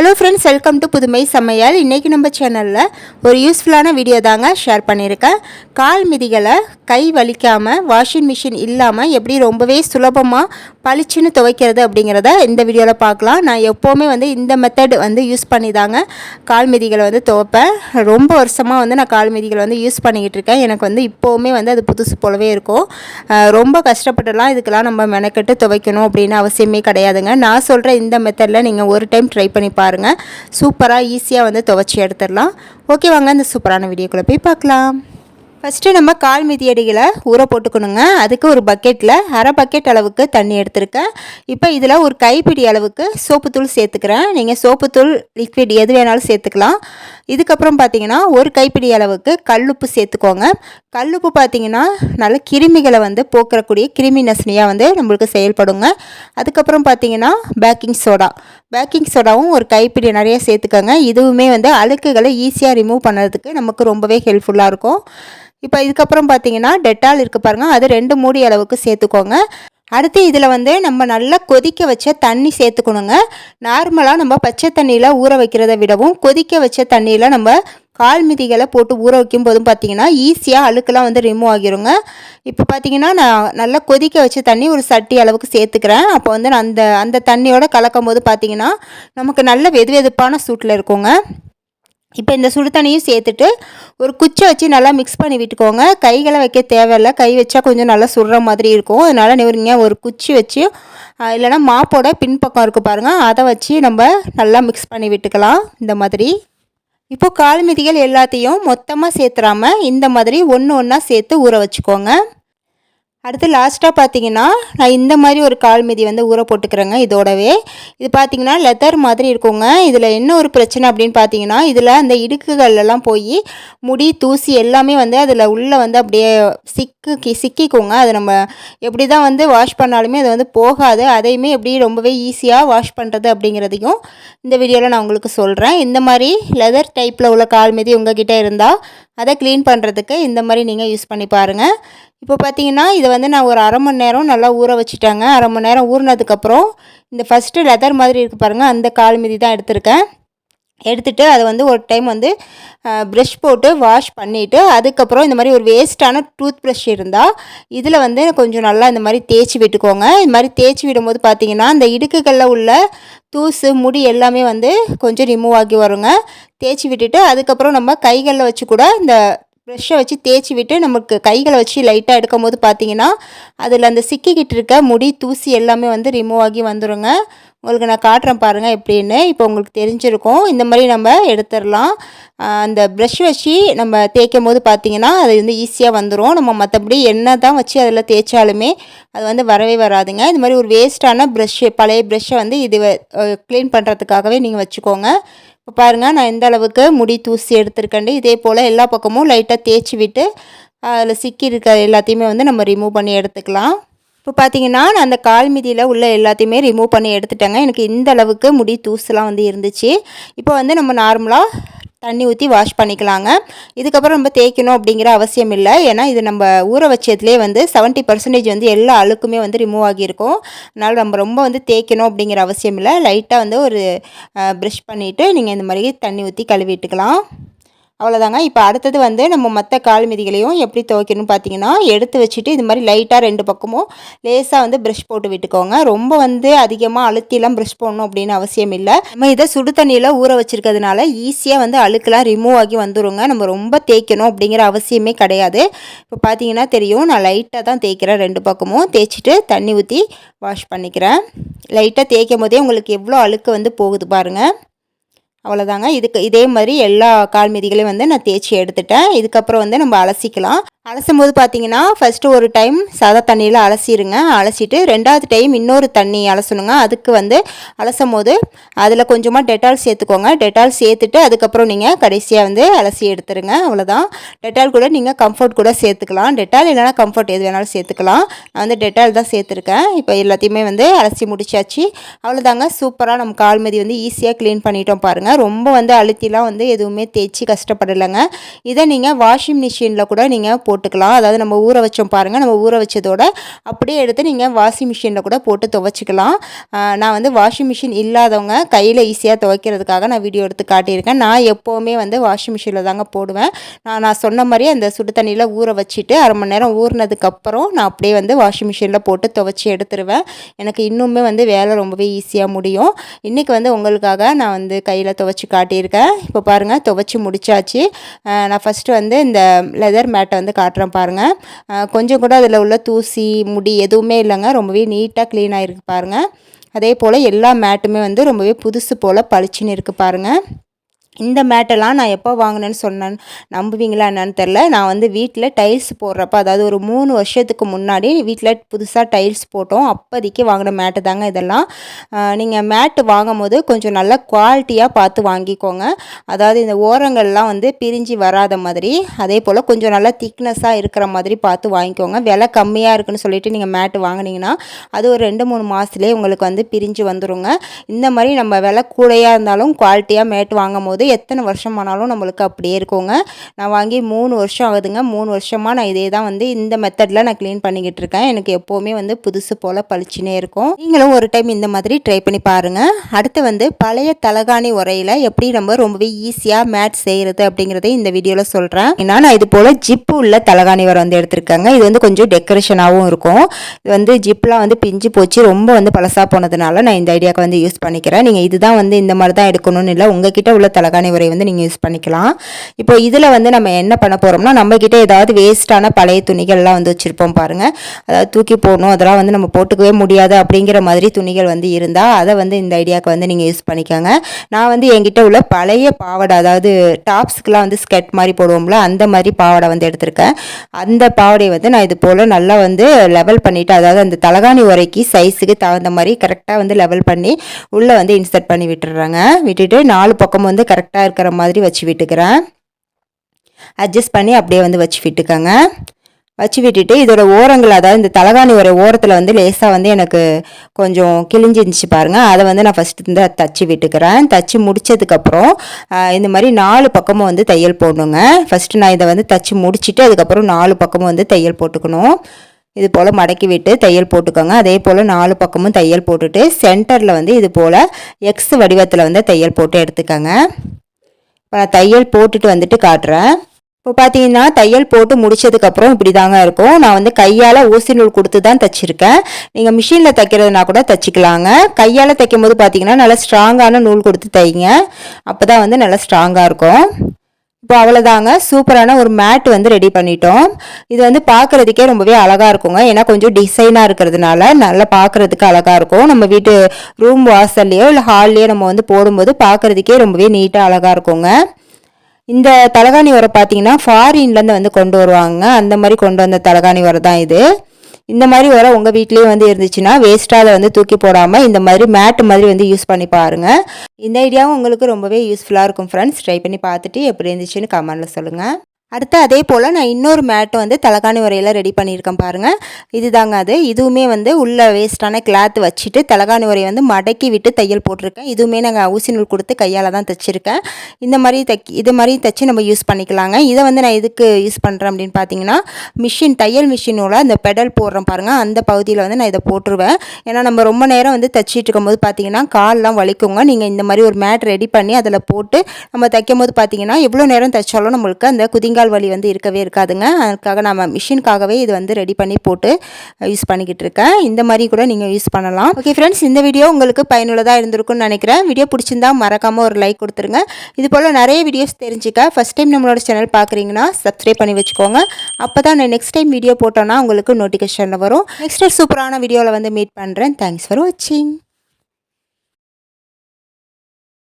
Hello friends welcome to புதுமை சமையல் இன்றைக்கி நம்ம சேனலில் ஒரு யூஸ்ஃபுல்லான வீடியோ தாங்க ஷேர் பண்ணியிருக்கேன். கால் மிதிகளை கை வலிக்காமல் வாஷிங் மிஷின் இல்லாமல் எப்படி ரொம்பவே சுலபமாக பளிச்சுன்னு துவைக்கிறது அப்படிங்கிறத இந்த வீடியோவில் பார்க்கலாம். நான் எப்போவுமே வந்து இந்த மெத்தட் வந்து யூஸ் பண்ணி தாங்க கால் மிதிகளை வந்து துவைப்பேன். ரொம்ப வருஷமாக வந்து நான் கால் மிதிகளை வந்து யூஸ் பண்ணிக்கிட்டு இருக்கேன். எனக்கு வந்து இப்போவுமே வந்து அது புதுசு போலவே இருக்கும். ரொம்ப கஷ்டப்பட்டுலாம் இதுக்கெல்லாம் நம்ம மெனக்கெட்டு துவைக்கணும் அப்படின்னு அவசியமே கிடையாதுங்க. நான் சொல்கிற இந்த மெத்தடில் நீங்கள் ஒரு டைம் ட்ரை பண்ணி பாருங்கள் பாருங்கள் சூப்பராக ஈஸியாக வந்து துவச்சி எடுத்துடலாம். ஓகே வாங்க இந்த சூப்பரான வீடியோக்குள்ளே போய் பார்க்கலாம். ஃபஸ்ட்டு நம்ம கால் மிதியடிகளை ஊற போட்டுக்கணுங்க. அதுக்கு ஒரு பக்கெட்டில் அரை பக்கெட் அளவுக்கு தண்ணி எடுத்திருக்கேன். இப்போ இதில் ஒரு கைப்பிடி அளவுக்கு சோப்புத்தூள் சேர்த்துக்கிறேன். நீங்கள் சோப்புத்தூள் லிக்விட் எது வேணாலும் சேர்த்துக்கலாம். இதுக்கப்புறம் பார்த்தீங்கன்னா ஒரு கைப்பிடி அளவுக்கு கல்லுப்பு சேர்த்துக்கோங்க. கல்லுப்பு பார்த்தீங்கன்னா நல்ல கிருமிகளை வந்து போக்குறக்கூடிய கிருமி நசினியாக வந்து நம்மளுக்கு செயல்படுங்க. அதுக்கப்புறம் பார்த்தீங்கன்னா பேக்கிங் சோடா பேக்கிங் சோடாவும் ஒரு கைப்பிடி நிறைய சேர்த்துக்கோங்க. இதுவுமே வந்து அழுக்குகளை ஈஸியாக ரிமூவ் பண்ணுறதுக்கு நமக்கு ரொம்பவே ஹெல்ப்ஃபுல்லாக இருக்கும். இப்போ இதுக்கப்புறம் பார்த்தீங்கன்னா டெட்டால் இருக்குது பாருங்கள் அது ரெண்டு மூடி அளவுக்கு சேர்த்துக்கோங்க. அடுத்து இதில் வந்து நம்ம நல்லா கொதிக்க வச்ச தண்ணி சேர்த்துக்கணுங்க. நார்மலாக நம்ம பச்சை தண்ணியில் ஊற வைக்கிறத விடவும் கொதிக்க வச்ச தண்ணியில் நம்ம கால் மிதிகளை போட்டு ஊற வைக்கும் போதும் பார்த்தீங்கன்னா ஈஸியாக அழுக்கெல்லாம் வந்து ரிமூவ் ஆகிருங்க. இப்போ பார்த்தீங்கன்னா நான் நல்லா கொதிக்க வச்ச தண்ணி ஒரு சட்டி அளவுக்கு சேர்த்துக்கிறேன். அப்போ வந்து நான் அந்த அந்த தண்ணியோட கலக்கும் போது பார்த்தீங்கன்னா நமக்கு நல்ல வெது வெதுப்பான சூட்டில் இருக்குங்க. இப்போ இந்த சுடு தண்ணியும் சேர்த்துட்டு ஒரு குச்சை வச்சு நல்லா மிக்ஸ் பண்ணி விட்டுக்கோங்க. கைகளை வைக்க தேவையில்ல. கை வச்சா கொஞ்சம் நல்லா சுடுற மாதிரி இருக்கும். அதனால் நீங்கள் ஒரு குச்சி வச்சு இல்லைனா இல்லைன்னா மாப்போட பின்பக்கம் இருக்குது பாருங்கள் அதை வச்சு நம்ம நல்லா மிக்ஸ் பண்ணி விட்டுக்கலாம். இந்த மாதிரி. இப்போது கால் மிதிகள் எல்லாத்தையும் மொத்தமாக சேர்த்துறாமல் இந்த மாதிரி ஒன்று ஒன்றா சேர்த்து ஊற வச்சுக்கோங்க. அடுத்து லாஸ்ட்டாக பார்த்தீங்கன்னா நான் இந்த மாதிரி ஒரு கால் மிதி வந்து ஊற போட்டுக்கிறேங்க இதோடவே. இது பார்த்தீங்கன்னா லெதர் மாதிரி இருக்குங்க. இதில் என்ன ஒரு பிரச்சனை அப்படின்னு பார்த்தீங்கன்னா இதில் அந்த இடுக்குகள்லாம் போய் முடி தூசி எல்லாமே வந்து அதில் உள்ளே வந்து அப்படியே சிக்கு சிக்கிக்குங்க. அதை நம்ம எப்படி தான் வந்து வாஷ் பண்ணாலுமே அது வந்து போகாது. அதையுமே எப்படி ரொம்பவே ஈஸியாக வாஷ் பண்ணுறது அப்படிங்கிறதையும் இந்த வீடியோவில் நான் உங்களுக்கு சொல்கிறேன் இந்த மாதிரி லெதர் டைப்பில் உள்ள கால் மிதி உங்ககிட்ட இருந்தால் அதை க்ளீன் பண்ணுறதுக்கு இந்த மாதிரி நீங்கள் யூஸ் பண்ணி பாருங்கள் இப்போ பார்த்தீங்கன்னா இதை வந்து நான் ஒரு அரை மணி நேரம் நல்லா ஊற வச்சுட்டாங்க. அரை மணி நேரம் ஊறினதுக்கப்புறம் இந்த ஃபஸ்ட்டு லெதர் மாதிரி இருக்குது பாருங்கள் அந்த கால் மீதி தான் எடுத்திருக்கேன். எடுத்துட்டு அதை வந்து ஒரு டைம் வந்து ப்ரெஷ் போட்டு வாஷ் பண்ணிவிட்டு அதுக்கப்புறம் இந்த மாதிரி ஒரு வேஸ்ட்டான டூத் ப்ரஷ் இருந்தால் இதில் வந்து கொஞ்சம் நல்லா இந்த மாதிரி தேய்ச்சி விட்டுக்கோங்க. இந்த மாதிரி தேய்ச்சி விடும்போது பார்த்தீங்கன்னா இந்த இடுக்குகளில் உள்ள தூசு முடி எல்லாமே வந்து கொஞ்சம் ரிமூவ் ஆகி வருங்க. தேய்ச்சி விட்டுட்டு அதுக்கப்புறம் நம்ம கைகளில் வச்சு கூட இந்த ப்ரெஷ்ஷை வச்சு தேய்ச்சி விட்டு நமக்கு கைகளை வச்சு லைட்டாக எடுக்கும் போது பார்த்தீங்கன்னா அதில் அந்த சிக்கிக்கிட்டு இருக்க முடி தூசி எல்லாமே வந்து ரிமூவ் ஆகி வந்துருங்க. உங்களுக்கு நான் காட்டுறேன் பாருங்கள் எப்படின்னு. இப்போ உங்களுக்கு தெரிஞ்சிருக்கும். இந்த மாதிரி நம்ம எடுத்துடலாம். அந்த ப்ரெஷ் வச்சு நம்ம தேய்க்கும் போது பார்த்தீங்கன்னா அது வந்து ஈஸியாக வந்துடும் நம்ம மற்றபடி என்ன தான் வச்சு அதில் தேய்ச்சாலுமே அது வந்து வரவே வராதுங்க. இது மாதிரி ஒரு வேஸ்ட்டான ப்ரெஷ்ஷு பழைய ப்ரெஷ்ஷை வந்து இது க்ளீன் பண்ணுறதுக்காகவே நீங்கள் வச்சுக்கோங்க. இப்போ பாருங்கள் நான் எந்த அளவுக்கு முடி தூசி எடுத்திருக்கேன்ட்டு இதே போல் எல்லா பக்கமும் லைட்டாக தேய்ச்சி விட்டு அதில் சிக்கி இருக்கிற எல்லாத்தையுமே வந்து நம்ம ரிமூவ் பண்ணி எடுத்துக்கலாம். இப்போ பார்த்தீங்கன்னா நான் அந்த கால் மிதியில் உள்ள எல்லாத்தையுமே ரிமூவ் பண்ணி எடுத்துட்டேங்க. எனக்கு இந்த அளவுக்கு முடி தூசுலாம் வந்து இருந்துச்சு. இப்போ வந்து நம்ம நார்மலாக தண்ணி ஊற்றி வாஷ் பண்ணிக்கலாங்க. இதுக்கப்புறம் நம்ம தேய்க்கணும் அப்படிங்கிற அவசியம் இல்லை. ஏன்னா இது நம்ம ஊற வச்சதுலேயே வந்து செவன்ட்டி பர்சன்டேஜ் வந்து எல்லா அழுக்குமே வந்து ரிமூவ் ஆகியிருக்கும். அதனால் நம்ம ரொம்ப வந்து தேய்க்கணும் அப்படிங்கிற அவசியம் இல்லை. லைட்டாக வந்து ஒரு ப்ரஷ் பண்ணிவிட்டு நீங்கள் இந்த மாதிரி தண்ணி ஊற்றி கழுவிட்டுக்கலாம் அவ்வளோதாங்க இப்போ அடுத்தது வந்து நம்ம மற்ற கால் மிதிகளையும் எப்படி துவைக்கணும்னு பார்த்தீங்கன்னா எடுத்து வச்சுட்டு இது மாதிரி லைட்டாக ரெண்டு பக்கமும் லேசாக வந்து ப்ரஷ் போட்டு விட்டுக்கோங்க. ரொம்ப வந்து அதிகமாக அழுத்திலாம் ப்ரஷ் போடணும் அப்படின்னு அவசியம் இல்லை. நம்ம இதை சுடு தண்ணியில் ஊற வச்சுருக்கிறதுனால ஈஸியாக வந்து அழுக்கெல்லாம் ரிமூவ் ஆகி வந்துருங்க. நம்ம ரொம்ப தேய்க்கணும் அப்படிங்கிற அவசியமே கிடையாது. இப்போ பார்த்தீங்கன்னா தெரியும் நான் லைட்டாக தான் தேய்க்கிறேன் ரெண்டு பக்கமும். தேய்ச்சிட்டு தண்ணி ஊற்றி வாஷ் பண்ணிக்கிறேன். லைட்டாக தேய்க்கும் போதே உங்களுக்கு எவ்வளோ அழுக்கு வந்து போகுது பாருங்கள் அவ்வளோதாங்க இதுக்கு இதே மாதிரி எல்லா கால் மீதிகளையும் வந்து நான் தேய்ச்சி எடுத்துட்டேன். இதுக்கப்புறம் வந்து நம்ம அலசிக்கலாம். அலசும் போது பார்த்தீங்கன்னா ஃபஸ்ட்டு ஒரு டைம் சாதா தண்ணியில் அலசிடுங்க அலசிட்டு ரெண்டாவது டைம் இன்னொரு தண்ணி அலசணுங்க. அதுக்கு வந்து அலசும் போது அதில் கொஞ்சமாக டெட்டால் சேர்த்துக்கோங்க. டெட்டால் சேர்த்துட்டு அதுக்கப்புறம் நீங்கள் கடைசியாக வந்து அலசி எடுத்துருங்க. அவ்வளோதான் டெட்டால் கூட நீங்கள் கம்ஃபர்ட் கூட சேர்த்துக்கலாம். டெட்டால் இல்லைனா கம்ஃபர்ட் எது வேணாலும் சேர்த்துக்கலாம். நான் வந்து டெட்டால் தான் சேர்த்துருக்கேன். இப்போ எல்லாத்தையுமே வந்து அலசி முடிச்சாச்சு. அவ்வளோதாங்க சூப்பராக நம்ம கால் மிதி வந்து ஈஸியாக க்ளீன் பண்ணிட்டோம் பாருங்கள் ரொம்ப வந்து அழுத்திலாம் வந்து எதுவுமே தேய்ச்சி கஷ்டப்படலைங்க. இதை நீங்கள் வாஷிங் மிஷினில் கூட நீங்கள் போட்டு போட்டுக்கலாம். அதாவது நம்ம ஊற வச்சோம் பாருங்கள் நம்ம ஊற வச்சதோட அப்படியே எடுத்து நீங்கள் வாஷிங் மிஷினில் கூட போட்டு துவைச்சிக்கலாம். நான் வந்து வாஷிங் மிஷின் இல்லாதவங்க கையில் ஈஸியாக துவைக்கிறதுக்காக நான் வீடியோ எடுத்து காட்டியிருக்கேன். நான் எப்போவுமே வந்து வாஷிங் மிஷினில் தாங்க போடுவேன். நான் நான் சொன்ன மாதிரி அந்த சுடு தண்ணியில் ஊற வச்சுட்டு அரை மணி நேரம் ஊறினதுக்கப்புறம் நான் அப்படியே வந்து வாஷிங் மிஷினில் போட்டு துவைச்சி எடுத்துருவேன். எனக்கு இன்னுமே வந்து வேலை ரொம்பவே ஈஸியாக முடியும். இன்றைக்கி வந்து உங்களுக்காக நான் வந்து கையில் துவைச்சி காட்டியிருக்கேன். இப்போ பாருங்கள் துவைச்சி முடிச்சாச்சு. நான் ஃபஸ்ட்டு வந்து இந்த லெதர் மேட்டை வந்து காட்டுறேன் பாருங்கள் கொஞ்சம் கூட அதில் உள்ள தூசி முடி எதுவுமே இல்லைங்க. ரொம்பவே நீட்டாக க்ளீன் ஆகிருக்கு பாருங்கள் அதே போல் எல்லா மேட்டுமே வந்து ரொம்பவே புதுசு போல் பளிச்சுன்னு இருக்குது பாருங்கள் இந்த மேட்டெல்லாம் நான் எப்போ வாங்கினேன்னு சொன்னேன் நம்புவீங்களா என்னன்னு தெரில நான் வந்து வீட்டில் டைல்ஸ் போடுறப்ப அதாவது ஒரு மூணு வருஷத்துக்கு முன்னாடி வீட்டில் புதுசாக டைல்ஸ் போட்டோம். அப்போதைக்கு வாங்கின மேட்டு தாங்க இதெல்லாம். நீங்கள் மேட்டு வாங்கும் போது கொஞ்சம் நல்ல குவாலிட்டியாக பார்த்து வாங்கிக்கோங்க. அதாவது இந்த ஓரங்கள்லாம் வந்து பிரிஞ்சு வராத மாதிரி அதே போல் கொஞ்சம் நல்லா திக்னஸாக இருக்கிற மாதிரி பார்த்து வாங்கிக்கோங்க. விலை கம்மியாக இருக்குன்னு சொல்லிட்டு நீங்கள் மேட்டு வாங்கினீங்கன்னா அது ஒரு ரெண்டு மூணு மாதத்துலேயே உங்களுக்கு வந்து பிரிஞ்சு வந்துடுங்க இந்த மாதிரி நம்ம விலை கூடையாக இருந்தாலும் குவாலிட்டியாக மேட்டு வாங்கும் போது எத்தனை வருஷம் ஆனாலும் நம்மளுக்கு அப்படியே இருக்குங்க. நான் வாங்கி மூணு வருஷம் ஆகுதுங்க. மூணு வருஷமாக நான் இதே தான் வந்து இந்த மெத்தடில் நான் க்ளீன் பண்ணிக்கிட்டு இருக்கேன். எனக்கு எப்போவுமே வந்து புதுசு போல் பளிச்சுனே இருக்கும். நீங்களும் ஒரு டைம் இந்த மாதிரி ட்ரை பண்ணி பாருங்கள் அடுத்து வந்து பழைய தலகாணி உரையில் எப்படி நம்ம ரொம்பவே ஈஸியாக மேட் செய்கிறது அப்படிங்கிறத இந்த வீடியோவில் சொல்கிறேன் ஏன்னா நான் இது போல் ஜிப்பு உள்ள தலகாணி உரை வந்து எடுத்திருக்கேங்க. இது வந்து கொஞ்சம் டெக்கரேஷனாகவும் இருக்கும். இது வந்து ஜிப்லாம் வந்து பிஞ்சு போச்சு. ரொம்ப வந்து பழசாக போனதுனால நான் இந்த ஐடியாவுக்கு வந்து யூஸ் பண்ணிக்கிறேன். நீங்கள் இதுதான் வந்து இந்த மாதிரி தான் எடுக்கணும்னு இல்லை உங்ககிட்ட உள்ள தலகாணி தலகாணி உரை வந்து நீங்கள் யூஸ் பண்ணிக்கலாம். இப்போ இதில் வந்து நம்ம என்ன பண்ண போகிறோம்னா நம்மக்கிட்ட ஏதாவது வேஸ்ட்டான பழைய துணிகள்லாம் வந்து வச்சுருப்போம் பாருங்கள் அதாவது தூக்கி போடணும் அதெல்லாம் வந்து நம்ம போட்டுக்கவே முடியாது அப்படிங்கிற மாதிரி துணிகள் வந்து இருந்தால் அதை வந்து இந்த ஐடியாவுக்கு வந்து நீங்கள் யூஸ் பண்ணிக்கோங்க. நான் வந்து என்கிட்ட உள்ள பழைய பாவடை அதாவது டாப்ஸ்க்குலாம் வந்து ஸ்கெட் மாதிரி போடுவோம்ல அந்த மாதிரி பாவடை வந்து எடுத்திருக்கேன். அந்த பாவடையை வந்து நான் இது போல் நல்லா வந்து லெவல் பண்ணிவிட்டு அதாவது அந்த தலகாணி உரைக்கு சைஸுக்கு தகுந்த மாதிரி கரெக்டாக வந்து லெவல் பண்ணி உள்ளே வந்து இன்சர்ட் பண்ணி விட்டுடுறாங்க. விட்டுட்டு நாலு பக்கம் வந்து கரெக்ட் கரெக்டாக இருக்கிற மாதிரி வச்சு விட்டுக்கிறேன். அட்ஜஸ்ட் பண்ணி அப்படியே வந்து வச்சு விட்டுக்கோங்க. வச்சு விட்டுட்டு இதோட ஓரங்கள் அதாவது இந்த தலகாணி ஒரு ஓரத்தில் வந்து லேசாக வந்து எனக்கு கொஞ்சம் கிழிஞ்சிருந்துச்சு பாருங்கள் அதை வந்து நான் ஃபஸ்ட்டு வந்து தச்சு விட்டுக்கிறேன். தச்சு முடித்ததுக்கப்புறம் இந்த மாதிரி நாலு பக்கமும் வந்து தையல் போடணுங்க. ஃபஸ்ட்டு நான் இதை வந்து தச்சு முடிச்சுட்டு அதுக்கப்புறம் நாலு பக்கமும் வந்து தையல் போட்டுக்கணும். இது போல் மடக்கி விட்டு தையல் போட்டுக்கோங்க. அதே போல் நாலு பக்கமும் தையல் போட்டுட்டு சென்டரில் வந்து இது போல் எக்ஸ் வடிவத்தில் வந்து தையல் போட்டு எடுத்துக்கோங்க. இப்போ நான் தையல் போட்டுட்டு வந்துட்டு காட்டுறேன். இப்போ பார்த்தீங்கன்னா தையல் போட்டு முடிச்சதுக்கப்புறம் இப்படி தாங்க இருக்கும். நான் வந்து கையால் ஊசி நூல் கொடுத்து தான் தைச்சிருக்கேன் நீங்கள் மிஷினில் தைக்கிறதுனா கூட தைச்சிக்கலாங்க. கையால் தைக்கும் போது பார்த்தீங்கன்னா நல்லா ஸ்ட்ராங்கான நூல் கொடுத்து தைங்க. அப்போ தான் வந்து நல்லா ஸ்ட்ராங்காக இருக்கும். இப்போ அவ்வளோதாங்க சூப்பரான ஒரு மேட் வந்து ரெடி பண்ணிட்டோம். இது வந்து பார்க்குறதுக்கே ரொம்பவே அழகாக இருக்குங்க. ஏன்னா கொஞ்சம் டிசைனாக இருக்கிறதுனால நல்லா பார்க்குறதுக்கு அழகாக இருக்கும். நம்ம வீட்டு ரூம் வாசல்லையோ இல்லை ஹால்லையோ நம்ம வந்து போடும்போது பார்க்குறதுக்கே ரொம்பவே நீட்டாக அழகாக இருக்குங்க. இந்த தலகாணி உரை பார்த்தீங்கன்னா ஃபாரின்லேருந்து வந்து கொண்டு வருவாங்க. அந்த மாதிரி கொண்டு வந்த தலகாணி உரை தான் இது. இந்த மாதிரி உரம் உங்கள் வீட்லேயே வந்து இருந்துச்சுன்னா வேஸ்ட்டாக அதை வந்து தூக்கி போடாமல் இந்த மாதிரி மேட்டு மாதிரி வந்து யூஸ் பண்ணி பாருங்கள் இந்த ஐடியாவும் உங்களுக்கு ரொம்பவே யூஸ்ஃபுல்லாக இருக்கும் ஃப்ரெண்ட்ஸ் ட்ரை பண்ணி பார்த்துட்டு எப்படி இருந்துச்சுன்னு கமெண்டில் சொல்லுங்கள் அடுத்து அதே போல் நான் இன்னொரு மேட் வந்து தலைகாணி உரையில் ரெடி பண்ணியிருக்கேன் பாருங்கள் இதுதாங்க அது. இதுவுமே வந்து உள்ளே வேஸ்ட்டான கிளாத் வச்சுட்டு தலைகாணி உரையை வந்து மடக்கி விட்டு தையல் போட்டிருக்கேன். இதுவுமே நாங்கள் ஊசி நூல் கொடுத்து கையால் தான் தைச்சிருக்கேன். இந்த மாதிரி தைக்கி இது மாதிரி தைச்சி நம்ம யூஸ் பண்ணிக்கலாங்க. இதை வந்து நான் எதுக்கு யூஸ் பண்ணுறேன் அப்படின்னு பார்த்தீங்கன்னா மிஷின் தையல் மிஷினோட அந்த பெடல் போடுறோம் பாருங்கள் அந்த பகுதியில் வந்து நான் இதை போட்டுருவேன். ஏன்னா நம்ம ரொம்ப நேரம் வந்து தைச்சிட்டு இருக்கும்போது பார்த்தீங்கன்னா கால்லாம் வலிக்குங்க. நீங்கள் இந்த மாதிரி ஒரு மேட் ரெடி பண்ணி அதில் போட்டு நம்ம தைக்கும் போது பார்த்தீங்கன்னா எவ்வளோ நேரம் தைச்சாலும் நம்மளுக்கு அந்த குதிங்க முழங்கால் வலி வந்து இருக்கவே இருக்காதுங்க. அதுக்காக நம்ம மிஷினுக்காகவே இது வந்து ரெடி பண்ணி போட்டு யூஸ் பண்ணிக்கிட்டு இருக்கேன். இந்த மாதிரி கூட நீங்கள் யூஸ் பண்ணலாம். ஓகே ஃப்ரெண்ட்ஸ் இந்த வீடியோ உங்களுக்கு பயனுள்ளதாக இருந்திருக்கும்னு நினைக்கிறேன். வீடியோ பிடிச்சிருந்தா மறக்காமல் ஒரு லைக் கொடுத்துருங்க. இது போல் நிறைய வீடியோஸ் தெரிஞ்சுக்க ஃபஸ்ட் டைம் நம்மளோட சேனல் பார்க்குறீங்கன்னா சப்ஸ்கிரைப் பண்ணி வச்சுக்கோங்க. அப்போ தான் நான் நெக்ஸ்ட் டைம் வீடியோ போட்டோன்னா உங்களுக்கு நோட்டிஃபிகேஷனில் வரும். நெக்ஸ்ட் சூப்பரான வீடியோவில் வந்து மீட் பண்ணுறேன் தேங்க்ஸ் ஃபார் வாட்சிங்